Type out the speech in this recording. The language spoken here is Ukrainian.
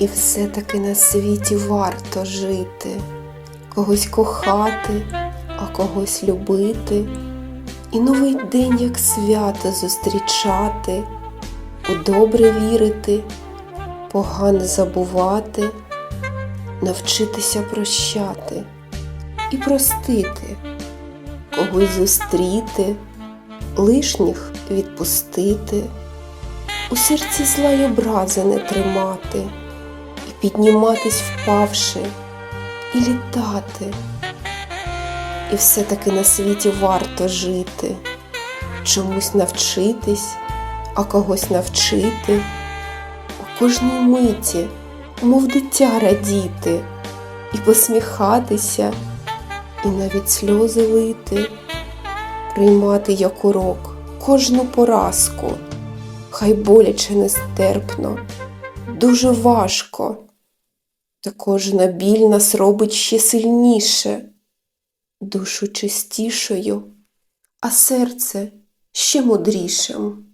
І все-таки на світі варто жити, когось кохати, а когось любити, і новий день, як свято зустрічати, у добре вірити, погане забувати, навчитися прощати і простити, когось зустріти, лишніх відпустити, у серці зла й образи не тримати, підніматись впавши, і літати. І все-таки на світі варто жити, чомусь навчитись, а когось навчити, у кожній миті, мов дитя радіти, і посміхатися, і навіть сльози лити, приймати як урок кожну поразку, хай боляче нестерпно, дуже важко, та кожна біль нас робить ще сильніше душу чистішою, а серце ще мудрішим.